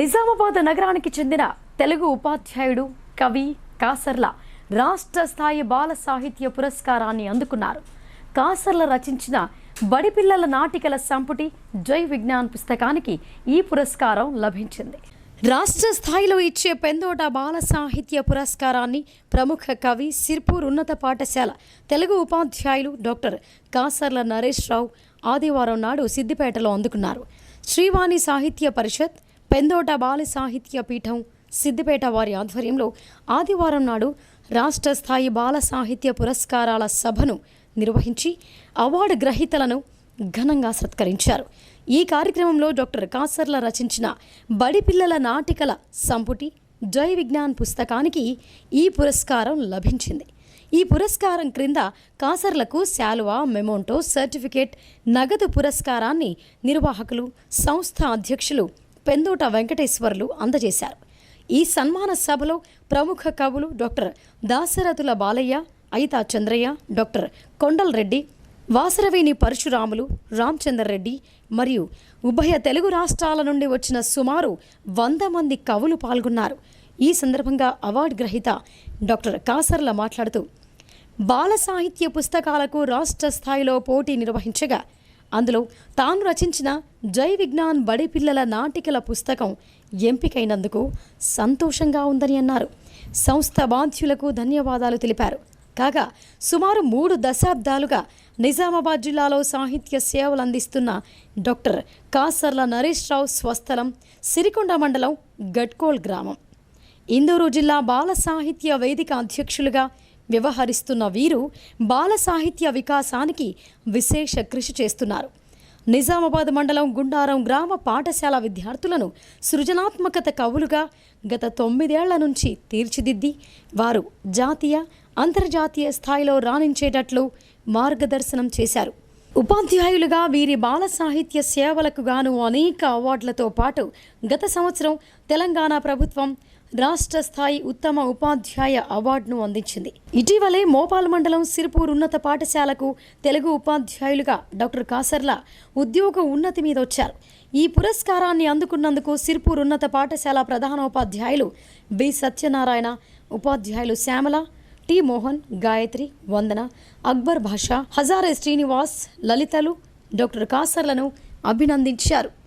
నిజామాబాద్ నగరానికి చెందిన తెలుగు ఉపాధ్యాయుడు కవి కాసర్ల రాష్ట్ర స్థాయి బాల సాహిత్య పురస్కారాన్ని అందుకున్నారు. కాసర్ల రచించిన బడిపిల్లల నాటికల సంపుటి జై విజ్ఞాన్ పుస్తకానికి ఈ పురస్కారం లభించింది. రాష్ట్ర స్థాయిలో ఇచ్చే పెందోట బాల సాహిత్య పురస్కారాన్ని ప్రముఖ కవి సిర్పూర్ ఉన్నత పాఠశాల తెలుగు ఉపాధ్యాయులు డాక్టర్ కాసర్ల నరేష్ రావు ఆదివారం నాడు సిద్దిపేటలో అందుకున్నారు. శ్రీవాణి సాహిత్య పరిషత్ పెందోట బాల సాహిత్య పీఠం సిద్దిపేట వారి ఆధ్వర్యంలో ఆదివారం నాడు రాష్ట్ర స్థాయి బాల సాహిత్య పురస్కారాల సభను నిర్వహించి అవార్డు గ్రహీతలను ఘనంగా సత్కరించారు. ఈ కార్యక్రమంలో డాక్టర్ కాసర్ల రచించిన బడి పిల్లల నాటికల సంపుటి జై విజ్ఞాన్ పుస్తకానికి ఈ పురస్కారం లభించింది. ఈ పురస్కారం క్రింద కాసర్లకు శాలువా మెమోంటో సర్టిఫికేట్ నగదు పురస్కారాన్ని నిర్వాహకులు సంస్థ అధ్యక్షులు పెందోట వెంకటేశ్వర్లు అందజేశారు. ఈ సన్మాన సభలో ప్రముఖ కవులు డాక్టర్ దాశరథుల బాలయ్య అయితా చంద్రయ్య డాక్టర్ కొండల్ రెడ్డి వాసరవేణి పరశురాములు రామచందర్ రెడ్డి మరియు ఉభయ తెలుగు రాష్ట్రాల నుండి వచ్చిన సుమారు వంద మంది కవులు పాల్గొన్నారు. ఈ సందర్భంగా అవార్డు గ్రహీత డాక్టర్ కాసర్ల మాట్లాడుతూ బాల సాహిత్య పుస్తకాలకు రాష్ట్ర స్థాయిలో పోటీ నిర్వహించగా అందులో తాను రచించిన జై విజ్ఞాన్ బడి పిల్లల నాటికల పుస్తకం ఎంపికైనందుకు సంతోషంగా ఉందని అన్నారు. సంస్థ బాధ్యులకు ధన్యవాదాలు తెలిపారు. కాగా సుమారు మూడు దశాబ్దాలుగా నిజామాబాద్ జిల్లాలో సాహిత్య సేవలు అందిస్తున్న డాక్టర్ కాసర్ల నరేష్ రావు స్వస్థలం సిరికొండ మండలం గట్కోల్ గ్రామం. ఇందూరు జిల్లా బాల సాహిత్య వేదిక అధ్యక్షులుగా వ్యవహరిస్తున్న వీరు బాల సాహిత్య వికాసానికి విశేష కృషి చేస్తున్నారు. నిజామాబాద్ మండలం గుండారం గ్రామ పాఠశాల విద్యార్థులను సృజనాత్మకత కవులుగా గత తొమ్మిదేళ్ళ నుంచి తీర్చిదిద్ది వారు జాతీయ అంతర్జాతీయ స్థాయిలో రాణించేటట్లు మార్గదర్శనం చేశారు. ఉపాధ్యాయులుగా వీరి బాల సాహిత్య సేవలకు గాను అనేక అవార్డులతో పాటు గత సంవత్సరం తెలంగాణ ప్రభుత్వం రాష్ట్ర స్థాయి ఉత్తమ ఉపాధ్యాయ అవార్డును అందించింది. ఇటీవలే మోపాల్ మండలం సిరిపూర్ ఉన్నత పాఠశాలకు తెలుగు ఉపాధ్యాయులుగా డాక్టర్ కాసర్ల ఉద్యోగ ఉన్నతి మీద వచ్చారు. ఈ పురస్కారాన్ని అందుకున్నందుకు సిరిపూర్ ఉన్నత పాఠశాల ప్రధానోపాధ్యాయులు బి సత్యనారాయణ ఉపాధ్యాయులు శ్యామల టి మోహన్ గాయత్రి వందన అక్బర్ భాషా హజారే శ్రీనివాస్ లలితలు డాక్టర్ కాసర్లను అభినందించారు.